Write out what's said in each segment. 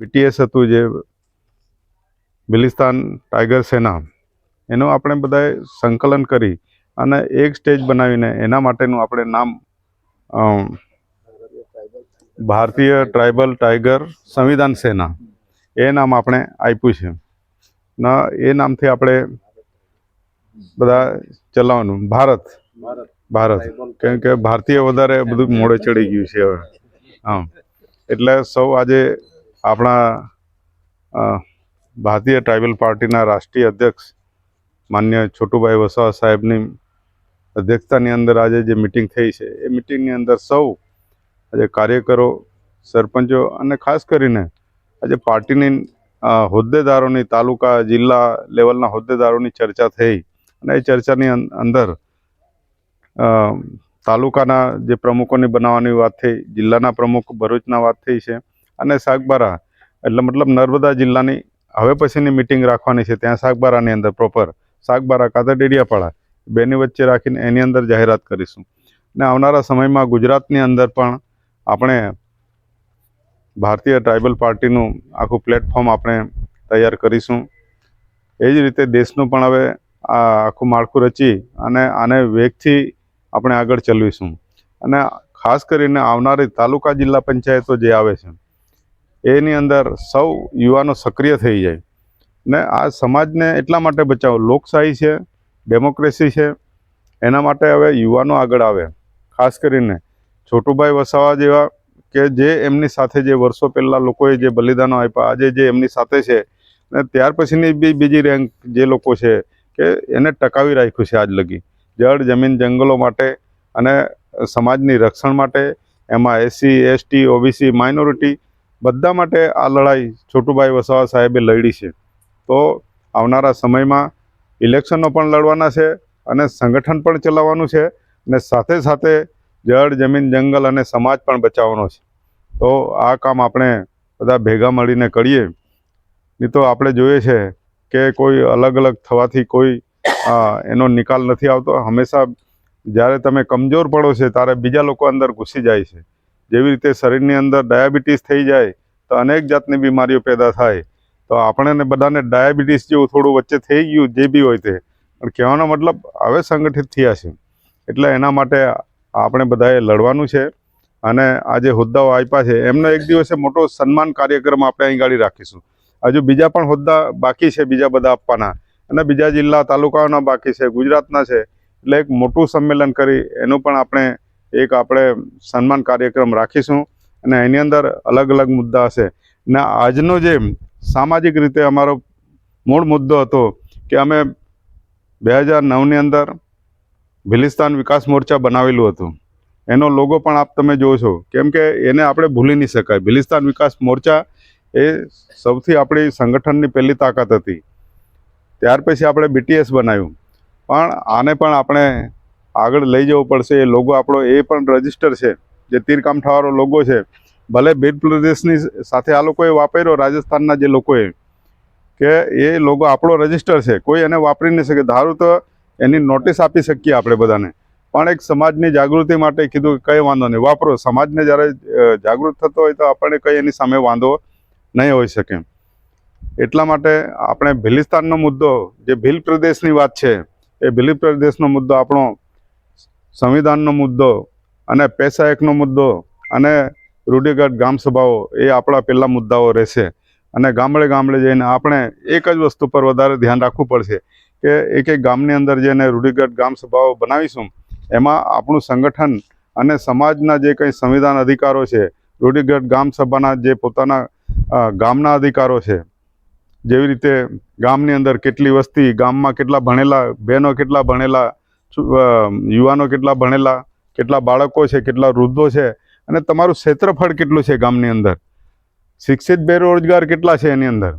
BTS હતું જે બિલિસ્તાન tiger સેના. એનું આપણે બધાએ સંકલન કરી અને એક સ્ટેજ બનાવીને એના માટેનું આપણે નામ ભારતીય ટ્રાઇબલ ટાઈગર સંવિધાન સેના. એ નામ આપણે આપ્યું છે. ના, એ નામથી આપણે બધા ચલાવવાનું. ભારત. ભારત. કેમ કે ભારતીય વધારે બધું મોડે ચડી ગયું છે હવે. હા. એટલે સૌ આજે આપણા ભારતીય ટ્રાઇબલ પાર્ટીના રાષ્ટ્રીય અધ્યક્ષ માન્ય છોટુભાઈ વસાવા સાહેબની અધ્યક્ષતાની અંદર આજે જે મિટિંગ થઈ છે, એ મિટિંગની અંદર સૌ આજે કાર્યકરો, સરપંચો અને ખાસ કરીને આજે પાર્ટીની હોદ્દેદારોની, તાલુકા, જિલ્લા લેવલના હોદ્દેદારોની ચર્ચા થઈ અને એ ચર્ચાની અંદર તાલુકાના જે પ્રમુખોની બનાવવાની વાત થઈ, જિલ્લાના પ્રમુખ ભરૂચના વાત થઈ છે અને સાગબારા. એટલે મતલબ નર્મદા જિલ્લાની હવે પછીની મિટિંગ રાખવાની છે, ત્યાં સાગબારાની અંદર પ્રોપર સાગબારા કાં તો ડેડિયાપાડા બેની વચ્ચે રાખીને એની અંદર જાહેરાત કરીશું. ને આવનારા સમયમાં ગુજરાતની અંદર પણ આપણે ભારતીય ટ્રાઇબલ પાર્ટીનું આખું પ્લેટફોર્મ આપણે તૈયાર કરીશું. એ જ રીતે દેશનું પણ હવે આ આખું માળખું રચી અને આને વેગથી આપણે આગળ ચલાવીશું. અને ખાસ કરીને આવનારી તાલુકા જિલ્લા પંચાયતો જે આવે છે એની અંદર સૌ યુવાનો સક્રિય થઈ જાય. ને આ સમાજને એટલા માટે બચાવો. લોકશાહી છે, ડેમોક્રેસી છે, એના માટે હવે યુવાનો આગળ આવે. ખાસ કરીને છોટુભાઈ વસાવા જેવા કે જે એમની સાથે જે વર્ષો પહેલાં લોકોએ જે બલિદાનો આપ્યા, આજે જે એમની સાથે છે, ને ત્યાર પછીની બી બીજી રેન્ક જે લોકો છે કે એને ટકાવી રાખ્યું છે આજ લગી. જળ, જમીન, જંગલો માટે અને સમાજની રક્ષણ માટે એમાં એસસી, એસટી, ઓબીસી, માઇનોરિટી બધા માટે આ લડાઈ છોટુભાઈ વસાવા સાહેબે લડી છે. તો આવનારા સમયમાં ઇલેક્શનો પણ લડવાના છે અને સંગઠન પણ ચલાવવાનું છે અને સાથે સાથે જળ, જમીન, જંગલ અને સમાજ પણ બચાવવાનો છે. તો આ કામ આપણે બધા ભેગા મળીને કરીએ. નહીં તો આપણે જોઈએ છે કે કોઈ અલગ અલગ થવાથી કોઈ એનો નિકાલ નથી આવતો. હંમેશા જ્યારે તમે કમજોર પડો છે ત્યારે બીજા લોકો અંદર ઘૂસી જાય છે. જેવી રીતે શરીરની અંદર ડાયાબિટીસ થઈ જાય, તો અનેક જાતની બીમારીઓ પેદા થાય. તો આપણને બધાને ડાયાબિટીસ જેવું થોડું વચ્ચે થઈ ગયું, જે બી હોય તે. પણ કહેવાનો મતલબ, હવે સંગઠિત થયા છે. એટલે એના માટે આપણે બધાએ લડવાનું છે અને આ જે હોદ્દાઓ આપ્યા છે, એમનો એક દિવસે મોટો સન્માન કાર્યક્રમ આપણે અહીં ગાડી રાખીશું. હજુ બીજા પણ હોદ્દા બાકી છે, બીજા બધા આપવાના. અને બીજા જિલ્લા તાલુકાઓના બાકી છે, ગુજરાતના છે. એટલે એક મોટું સંમેલન કરી, એનું પણ આપણે એક આપણે સન્માન કાર્યક્રમ રાખીશું. અને એની અંદર અલગ અલગ મુદ્દા હશે. ને આજનો જે સામાજિક રીતે અમારો મૂળ મુદ્દો હતો કે અમે બે હજાર નવની અંદર ભિલિસ્તાન વિકાસ મોરચા બનાવેલું હતું. એનો લોગો પણ આપ તમે જોવો છો કેમ કે એને આપણે ભૂલી નહીં શકાય. ભિલિસ્તાન વિકાસ મોરચા એ સૌથી આપણી સંગઠનની પહેલી તાકાત હતી. ત્યાર પછી આપણે બીટીએસ બનાવ્યું. પણ આને પણ આપણે આગળ લઈ જવો પડશે. એ લોગો આપણો એ પણ રજિસ્ટર છે. જે તીરકામ તીરકામઠાવાળો લોગો છે. ભલે બીડ પ્રદેશની સાથે આ લોકોએ વાપર્યો, રાજસ્થાનના જે લોકોએ, કે એ લોગો આપણો રજિસ્ટર છે. કોઈ એને વાપરી નહીં શકે. ધારું તો એની નોટિસ આપી શકીએ આપણે બધાને. પણ એક સમાજની જાગૃતિ માટે કીધું કંઈ વાંધો નહીં. વાપરો. સમાજને જ્યારે જાગૃત થતો હોય તો આપણને કંઈ એની સામે વાંધો નહીં હોઈ શકે. એટલા માટે આપણે ભીલિસ્તાનનો મુદ્દો, જે ભીલ પ્રદેશની વાત છે, એ ભીલ પ્રદેશનો મુદ્દો આપણો સંવિધાનનો મુદ્દો અને પૈસા એકનો મુદ્દો અને રૂઢિગત ગામસભાઓ એ આપણા પહેલા મુદ્દાઓ રહેશે. અને ગામડે ગામડે જઈને આપણે એક જ વસ્તુ પર વધારે ધ્યાન રાખવું પડશે કે એક એક ગામની અંદર જઈને રૂઢિગત ગામસભાઓ બનાવીશું, એમાં આપણું સંગઠન અને સમાજના જે કંઈ સંવિધાન અધિકારો છે, રૂઢિગત ગામસભાના જે પોતાના ગામના અધિકારો છે, જેવી રીતે ગામની અંદર કેટલી વસ્તી, ગામમાં કેટલા ભણેલા, બહેનો કેટલા ભણેલા યુવાનો કેટલા ભણેલા, કેટલા બાળકો છે, કેટલા વૃદ્ધો છે, અને તમારું ક્ષેત્રફળ કેટલું છે ગામની અંદર? શિક્ષિત બેરોજગાર કેટલા છે એની અંદર?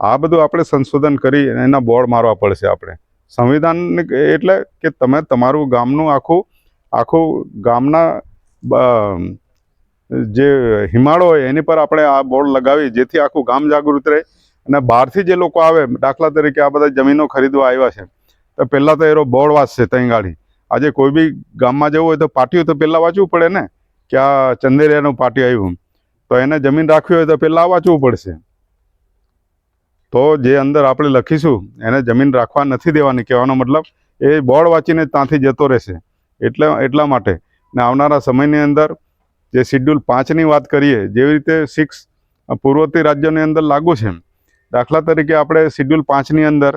આ બધું આપણે સંશોધન કરી એના બોર્ડ મારવા પડશે આપણે. સંવિધાન એટલે કે તમે તમારું ગામનું આખું આખું ગામના જે હિમાળો હોય એની પર આપણે આ બોર્ડ લગાવી, જેથી આખું ગામ જાગૃત રહે. અને બહારથી જે લોકો આવે, દાખલા તરીકે આ બધા જમીનો ખરીદવા આવ્યા છે. તો પહેલાં તો એનો બોર્ડ વાંચશે ત્યાં ગાડી. આજે કોઈ બી ગામમાં જવું હોય તો પાટિયું તો પહેલાં વાંચવું પડે ને, કે આ ચંદેરિયાનું પાટિયું આવ્યું તો એને જમીન રાખવી હોય તો પહેલાં વાંચવું પડશે. તો જે અંદર આપણે લખીશું, એને જમીન રાખવા નથી દેવાની, કહેવાનો મતલબ એ બોર્ડ વાંચીને ત્યાંથી જતો રહેશે. એટલે, એટલા માટે. ને આવનારા સમયની અંદર જે શિડ્યુલ પાંચની વાત કરીએ, જેવી રીતે સિક્સ પૂર્વતી રાજ્યોની અંદર લાગુ છે દાખલા તરીકે આપણે શિડ્યુલ પાંચની અંદર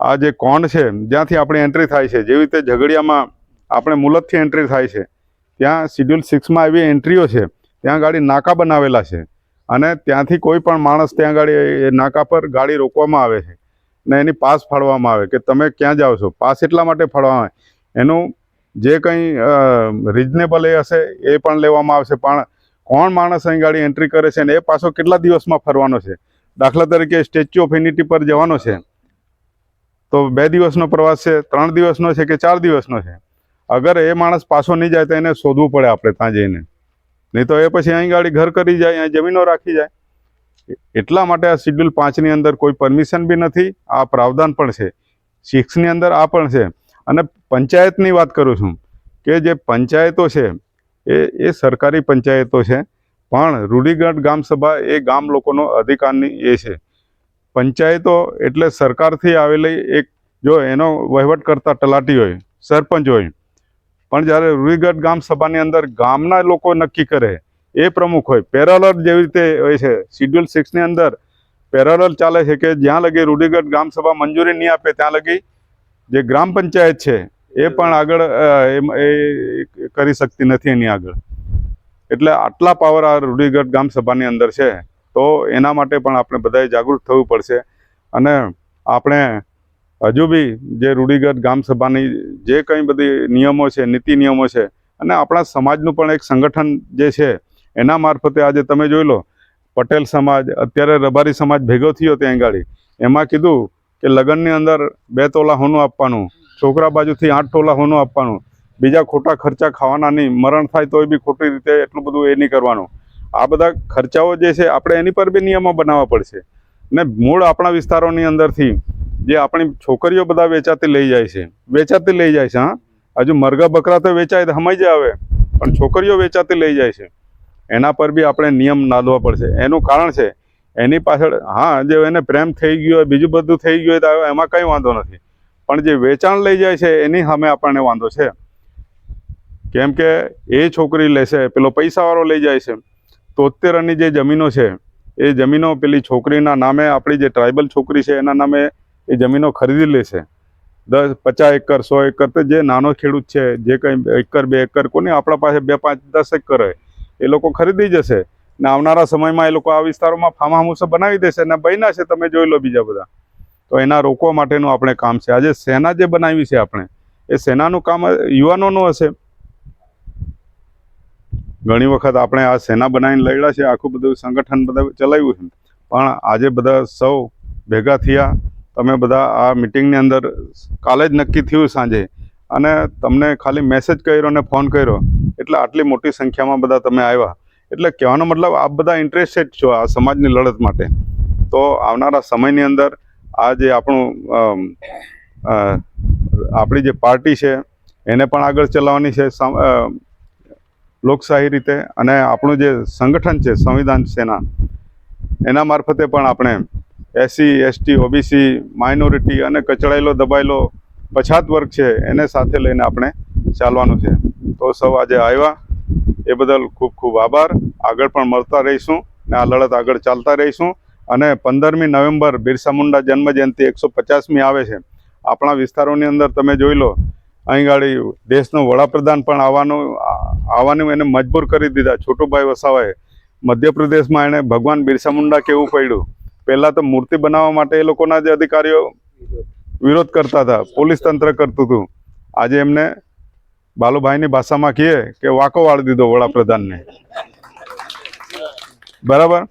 આ જે કોણ છે, જ્યાંથી આપણી એન્ટ્રી થાય છે, જેવી રીતે ઝઘડિયામાં આપણે મુલતથી એન્ટ્રી થાય છે, ત્યાં શિડ્યુલ સિક્સમાં એવી એન્ટ્રીઓ છે, ત્યાં ગાડી નાકા બનાવેલા છે, અને ત્યાંથી કોઈ પણ માણસ ત્યાં ગાડી, એ નાકા પર ગાડી રોકવામાં આવે છે, ને એની પાસ ફાળવામાં આવે, કે તમે ક્યાં જાઓ છો, પાસ એટલા માટે ફાળવામાં આવે, એનું જે કંઈ રિઝનેબલ એ હશે, એ પણ લેવામાં આવશે, પણ કોણ માણસ અહીં ગાડી એન્ટ્રી કરે છે, ને એ પાછો કેટલા દિવસમાં ફરવાનો છે, દાખલા તરીકે સ્ટેચ્યુ ઓફ યુનિટી પર જવાનો છે તો બે દિવસનો પ્રવાસ છે, ત્રણ દિવસનો છે કે ચાર દિવસનો છે? અગર એ માણસ પાછો નહીં જાય તો એને શોધવું પડે આપણે ત્યાં જઈને. નહીં તો એ પછી અહીં ગાડી ઘર કરી જાય, અહીં જમીનો રાખી જાય. એટલા માટે આ શિડ્યુલ પાંચની અંદર કોઈ પરમિશન બી નથી, આ પ્રાવધાન પણ છે. સિક્સની અંદર આ પણ છે. અને પંચાયતની વાત કરું છું કે જે પંચાયતો છે, એ એ સરકારી પંચાયતો છે, પણ રૂઢિગઢ ગામ સભા એ ગામ લોકોનો અધિકારની એ છે. પંચાયતો એટલે સરકારથી આવેલી એક જો એનો વહીવટ કરતા તલાટી હોય, સરપંચ હોય, પણ જ્યારે રૂઢિગઢ ગામ સભાની અંદર ગામના લોકો નક્કી કરે, એ પ્રમુખ હોય પેરાલર જેવી રીતે હોય છે, શિડ્યુલ સિક્સની અંદર પેરાલર ચાલે છે કે જ્યાં લગી રૂઢિગઢ ગામ સભા મંજૂરી નહીં આપે, ત્યાં લગી જે ગ્રામ પંચાયત છે, એ પણ આગળ એ કરી શકતી નથી એની આગળ. એટલે આટલા પાવર આ રૂઢિગઢ ગામ સભાની અંદર છે. તો એના માટે પણ આપણે બધાએ જાગૃત થવું પડશે. અને આપણે હજુ બી જે રૂઢિગત ગામસભાની જે કંઈ બધી નિયમો છે, નીતિ નિયમો છે અને આપણા સમાજનું પણ એક સંગઠન જે છે, એના મારફતે આજે તમે જોઈ લો, પટેલ સમાજ, અત્યારે રબારી સમાજ ભેગો થયો ત્યાં ગાડી. એમાં કીધું કે લગ્નની અંદર બે તોલા હોનું આપવાનું, છોકરા બાજુથી આઠ તોલા હોનું આપવાનું. બીજા ખોટા ખર્ચા ખાવાના નહીં, મરણ થાય તોય બી ખોટી રીતે એટલું બધું એ નહીં કરવાનું. આ બધા ખર્ચાઓ જે છે, આપણે એની પર બી નિયમો બનાવવા પડશે. ને મૂળ આપણા વિસ્તારોની અંદરથી જે આપણી છોકરીઓ બધા વેચાતી લઈ જાય છે, વેચાતી લઈ જાય છે, હા. હજુ મરઘા બકરા તો વેચાય તો સમજ આવે પણ છોકરીઓ વેચાતી લઈ જાય છે. એના પર બી આપણે નિયમ નાદવા પડશે. એનું કારણ છે, એની પાછળ, હા, જે એને પ્રેમ થઈ ગયો હોય બીજું બધું થઈ ગયું હોય તો એમાં કંઈ વાંધો નથી. પણ જે વેચાણ લઈ જાય છે, એની સામે આપણને વાંધો છે. કેમ કે એ છોકરી લેશે, પેલો પૈસાવાળો લઈ જાય છે. તોતેરની જે જમીનો છે, એ જમીનો પેલી છોકરીના નામે, આપણી જે ટ્રાઇબલ છોકરી છે, એના નામે એ જમીનો ખરીદી લેશે. દસ, પચાસ એકર, સો એકર, તો જે નાનો ખેડૂત છે, જે કંઈ એકર, બે એકર, કોને આપણા પાસે બે, પાંચ, દસ એકર હોય, એ લોકો ખરીદી જશે ને આવનારા સમયમાં એ લોકો આ વિસ્તારોમાં ફાર્મ હાઉસ બનાવી દેશે ને બન્યા છે, તમે જોઈ લો બીજા બધા. તો એના રોકવા માટેનું આપણે કામ છે. આજે સેના જે બનાવી છે આપણે, એ સેનાનું કામ યુવાનોનું હશે. ઘણી વખત આપણે આ સેના બનાવીને લડ્યા છે આખું બધું સંગઠન બધા ચલાવ્યું છે. પણ આજે બધા સૌ ભેગા થયા, તમે બધા આ મિટિંગની અંદર કાલે જ નક્કી થયું સાંજે. અને તમને ખાલી મેસેજ કર્યો અને ફોન કર્યો. એટલે આટલી મોટી સંખ્યામાં બધા તમે આવ્યા. એટલે કહેવાનો મતલબ આપ બધા ઇન્ટરેસ્ટેડ છો આ સમાજની લડત માટે. તો આવનારા સમયની અંદર આ જે આપણું આપણી જે પાર્ટી છે, એને પણ આગળ ચલાવવાની છે લોકશાહી રીતે અને આપણું જે સંગઠન છે, સંવિધાન સેના, એના મારફતે પણ આપણે એસસી, એસટી, ઓબીસી, માઇનોરિટી અને કચડાયેલો, દબાયેલો, પછાત વર્ગ છે, એને સાથે લઈને આપણે ચાલવાનું છે. તો સૌ આજે આવ્યા. એ બદલ ખૂબ ખૂબ આભાર. આગળ પણ મળતા રહીશું ને આ લડત આગળ ચાલતા રહીશું. અને પંદરમી નવેમ્બર બિરસા મુંડા જન્મજયંતિ એકસો પચાસમી આવે છે. આપણા વિસ્તારોની અંદર તમે જોઈ લો અહીં ગાડી દેશનો વડાપ્રધાન પણ આવવાનું આવવાનું એને મજબૂર કરી દીધા. છોટુભાઈ વસાવાએ મધ્યપ્રદેશમાં એણે ભગવાન બિરસા મુંડા કેવું પડ્યું? પહેલાં તો મૂર્તિ બનાવવા માટે એ લોકોના જે અધિકારીઓ વિરોધ કરતા હતા. પોલીસ તંત્ર કરતું હતું. આજે એમને બાલુભાઈની ભાષામાં કહીએ કે વાકો વાળી દીધો વડાપ્રધાનને. બરાબર?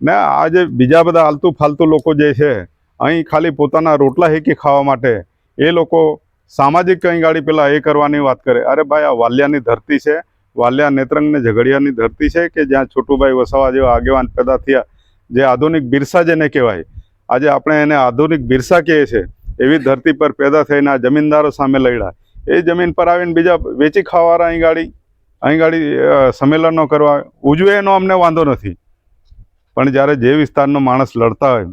ને આજે બીજા બધા આલતું ફાલતુ લોકો જે છે, અહીં ખાલી પોતાના રોટલા હેકી ખાવા માટે એ લોકો સામાજિક કંઈ ગાડી પેલા એ કરવાની વાત કરે? અરે ભાઈ, આ વાલિયાની ધરતી છે. વાલિયા નેત્રંગ ને ઝઘડિયાની ધરતી છે કે જ્યાં છોટુભાઈ વસાવા જેવા આગેવાન પેદા થયા, જે આધુનિક બિરસા જેને કહેવાય. આજે આપણે એને આધુનિક બિરસા કહીએ છીએ. એવી ધરતી પર પેદા થઈને આ જમીનદારો સામે લડ્યા. એ જમીન પર આવીને બીજા વેચી ખાવાવાળા અહીં ગાડી અહીં ગાડી સંમેલનો કરવા ઉજવે એનો અમને વાંધો નથી. પણ જ્યારે જે વિસ્તારનો માણસ લડતા હોય,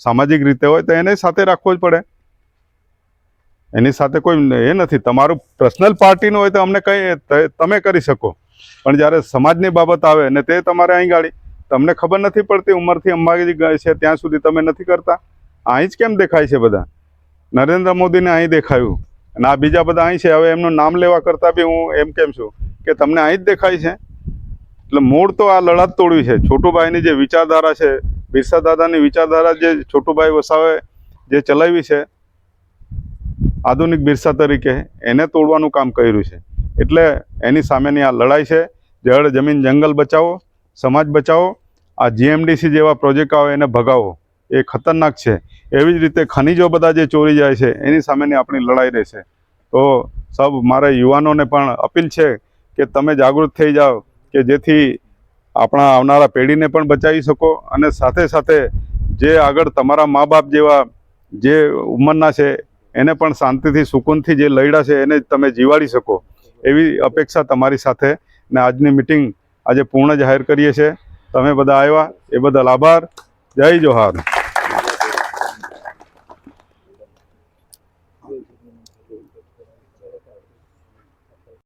સામાજિક રીતે હોય તો એને સાથે રાખવો જ પડે. એની સાથે કોઈ એ નથી. તમારું પર્સનલ પાર્ટીનું હોય તો અમને કંઈ તમે કરી શકો. પણ જ્યારે સમાજની બાબત આવે ને તે તમારે અહીં ગાડી તમને ખબર નથી પડતી ઉંમરથી અંબાજી ગઈ છે, ત્યાં સુધી તમે નથી કરતા. અહીં જ કેમ દેખાય છે બધા? નરેન્દ્ર મોદીને અહીં દેખાયું. અને આ બીજા બધા અહીં છે. હવે એમનું નામ લેવા કરતાં બી હું એમ કેમ છું કે તમને અહીં જ દેખાય છે. એટલે મૂળ તો આ લડત તોડવી છે. છોટુભાઈની જે વિચારધારા છે બિરસા દાદાની વિચારધારા જે છોટુભાઈ વસાવે જે ચલાવી છે આધુનિક બિરસા તરીકે એને તોડવાનું કામ કર્યું છે. એટલે એની સામેની આ લડાઈ છે. જળ, જમીન, જંગલ બચાવો, સમાજ બચાવો, આ જીએમડીસી જેવા પ્રોજેક્ટ આવે એને ભગાવો. એ ખતરનાક છે. એવી જ રીતે ખનીજો બધા જે ચોરી જાય છે, એની સામેની આપણી લડાઈ રહેશે. તો સબ મારા યુવાનોને પણ અપીલ છે કે તમે જાગૃત થઈ જાઓ, કે જેથી આપણા આવનારા પેઢીને પણ બચાવી શકો અને સાથે સાથે જે આગળ તમારા મા બાપ જેવા જે ઉંમરના છે એને પણ શાંતિથી, સુકૂનથી જે લડ્યા છે એને તમે જીવાડી શકો. એવી અપેક્ષા તમારી સાથે ને આજની મિટિંગ આજે પૂર્ણ જાહેર કરીએ છીએ. તમે બધા આવ્યા, એ બદલ આભાર. જય જોહાર.